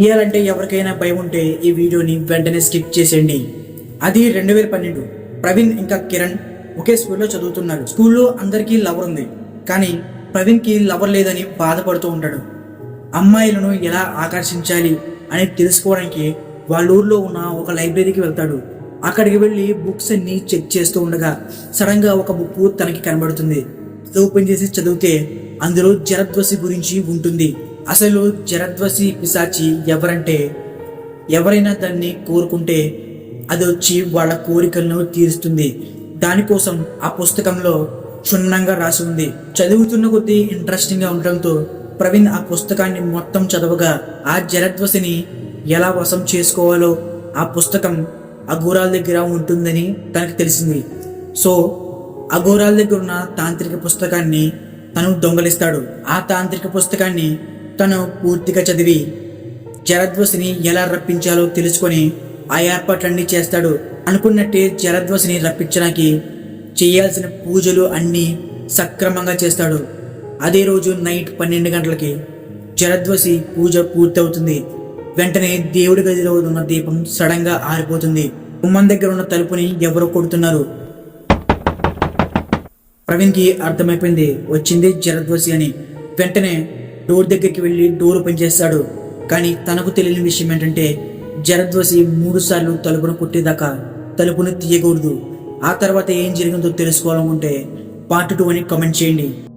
తీయాలంటే ఎవరికైనా భయం ఉంటే ఈ వీడియోని వెంటనే స్కిప్ చేసేయండి. అది రెండు వేల పన్నెండు. ప్రవీణ్ ఇంకా కిరణ్ ఒకే స్కూల్లో చదువుతున్నారు. స్కూల్లో అందరికీ లవర్ ఉంది. కానీ ప్రవీణ్కి లవర్ లేదని బాధపడుతూ ఉంటాడు అమ్మాయిలను ఎలా ఆకర్షించాలి అని తెలుసుకోవడానికి వాళ్ళ ఊర్లో ఉన్న ఒక లైబ్రరీకి వెళ్తాడు. అక్కడికి వెళ్ళి బుక్స్ అన్ని చెక్ చేస్తూ ఉండగా సడన్గా ఒక బుక్ తనకి కనబడుతుంది. ఓపెన్ చేసి చదివితే అందులో జరద్వసి గురించి ఉంటుంది. అసలు జరద్వసి పిశాచి ఎవరంటే? ఎవరైనా దాన్ని కోరుకుంటే అది వచ్చి వాళ్ళ కోరికలను తీరుస్తుంది. దానికోసం ఆ పుస్తకంలో క్షుణ్ణంగా రాసి ఉంది. చదువుతున్న కొద్దీ ఇంట్రెస్టింగ్గా ఉండడంతో ప్రవీణ్ ఆ పుస్తకాన్ని మొత్తం చదవగా ఆ జరద్వసిని ఎలా వశం చేసుకోవాలో ఆ పుస్తకం అఘోరాల దగ్గర ఉంటుందని తనకు తెలిసింది. సో అఘోరాల దగ్గర ఉన్న తాంత్రిక పుస్తకాన్ని తను దొంగలిస్తాడు. ఆ తాంత్రిక పుస్తకాన్ని తను పూర్తిగా చదివి జరధ్వసిని ఎలా రప్పించాలో తెలుసుకొని ఆ ఏర్పాట్లన్నీ చేస్తాడు అనుకున్నట్టే జరధ్వసిని రప్పించడానికి చేయాల్సిన పూజలు అన్నీ సక్రమంగా చేస్తాడు. అదే రోజు నైట్ పన్నెండు గంటలకి జరధ్వసి పూజ పూర్తవుతుంది. వెంటనే దేవుడి గదిలో ఉన్న దీపం సడన్గా ఆరిపోతుంది. గుమ్మం దగ్గర ఉన్న తలుపుని ఎవరో కొడుతున్నారు. ప్రవీణ్కి అర్థమైపోయింది. వచ్చింది జరధ్వసి అని. వెంటనే డోర్ దగ్గరికి వెళ్ళి డోర్ ఓపెన్ చేస్తాడు. కానీ తనకు తెలియని విషయం ఏంటంటే జరద్వసి మూడుసార్లు తలుపును కొట్టేదాకా తలుపును తీయకూడదు. ఆ తర్వాత ఏం జరిగిందో తెలుసుకోవాలనుకుంటే పార్ట్ టూ అని కమెంట్ చేయండి.